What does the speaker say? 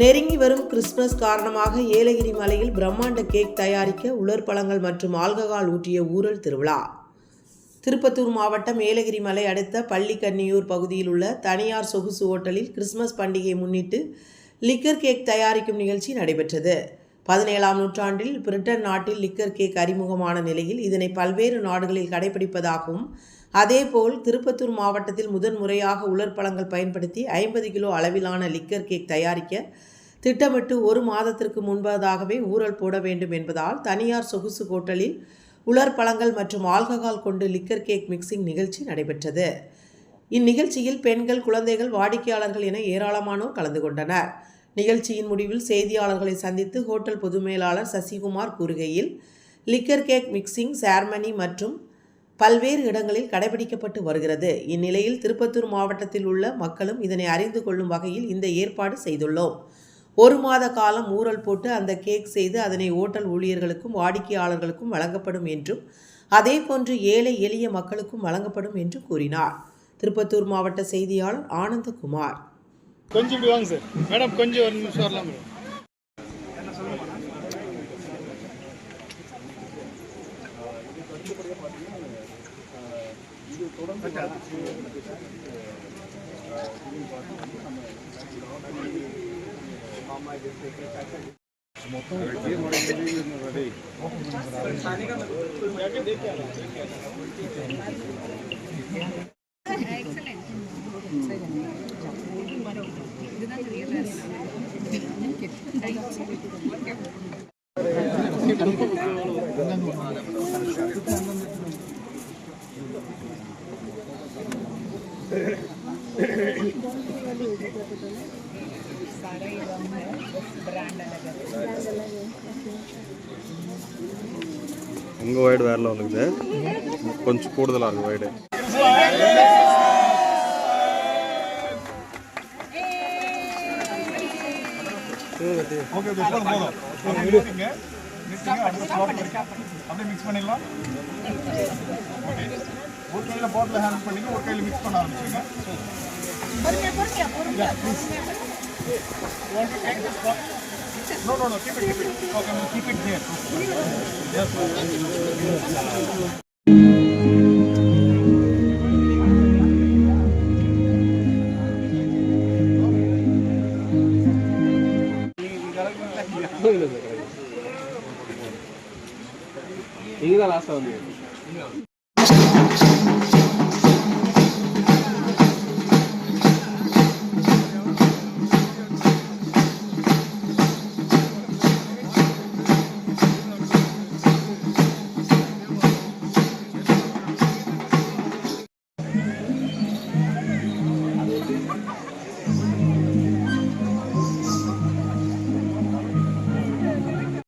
நெருங்கி வரும் கிறிஸ்துமஸ் காரணமாக ஏலகிரி மலையில் பிரம்மாண்ட கேக் தயாரிக்க உலர் பழங்கள் மற்றும் ஆல்கஹால் ஊற்றிய ஊரல் திருவிழா. திருப்பத்தூர் மாவட்டம் ஏலகிரி மலை அடுத்த பள்ளிக்கன்னியூர் பகுதியில் உள்ள தனியார் சொகுசு ஓட்டலில் கிறிஸ்துமஸ் பண்டிகையை முன்னிட்டு லிக்கர் கேக் தயாரிக்கும் நிகழ்ச்சி நடைபெற்றது. பதினேழாம் நூற்றாண்டில் பிரிட்டன் நாட்டில் லிக்கர் கேக் அறிமுகமான நிலையில் இதனை பல்வேறு நாடுகளில் கடைபிடிப்பதாகவும் அதேபோல் திருப்பத்தூர் மாவட்டத்தில் முதன் முறையாக உலர் பழங்கள் பயன்படுத்தி ஐம்பது கிலோ அளவிலான லிக்கர் கேக் தயாரிக்க திட்டமிட்டு ஒரு மாதத்திற்கு முன்பதாகவே ஊரல் போட வேண்டும் என்பதால் தனியார் சொகுசு ஹோட்டலில் உலர் பழங்கள் மற்றும் ஆல்கஹால் கொண்டு லிக்கர் கேக் மிக்சிங் நிகழ்ச்சி நடைபெற்றது. இந்நிகழ்ச்சியில் பெண்கள் குழந்தைகள் வாடிக்கையாளர்கள் என ஏராளமானோர் கலந்து கொண்டனர். நிகழ்ச்சியின் முடிவில் செய்தியாளர்களை சந்தித்து ஹோட்டல் பொது மேலாளர் சசிகுமார் கூறுகையில் லிக்கர் கேக் மிக்சிங் சேர்மனி மற்றும் பல்வேறு இடங்களில் கடைபிடிக்கப்பட்டு வருகிறது. இந்நிலையில் திருப்பத்தூர் மாவட்டத்தில் உள்ள மக்களும் இதனை அறிந்து கொள்ளும் வகையில் இந்த ஏற்பாடு செய்துள்ளோம். ஒரு மாத காலம் ஊறல் போட்டு அந்த கேக் செய்து அதனை ஓட்டல் ஊழியர்களுக்கும் வாடிக்கையாளர்களுக்கும் வழங்கப்படும் என்றும் அதேபோன்று ஏழை எளிய மக்களுக்கும் வழங்கப்படும் என்று கூறினார். திருப்பத்தூர் மாவட்ட செய்தியாளர் ஆனந்தகுமார். கொஞ்சம் இப்படி வாங்க சார். மேடம் கொஞ்சம் ஒரு நிமிஷம் வரலாம் மேடம். மொத்தம் உங்கள் வைடு வேற லெவல் இருக்குது கொஞ்சம் கூடுதலாக இருக்குது வைடு ஓகே ஓகே போதும் போதும் அப்படியே அடுத்த அப்படியே மிக்ஸ் பண்ணிடலாம் ஒரு கையில் பாட்டில் ஹேண்டில் பண்ணிங்க ஒரு கையில் மிக்ஸ் பண்ண ஆரம்பிச்சுங்க No, no, no, keep it, keep it. Okay, keep it here. Yes. sir. Ainda lá, Sandro. Não.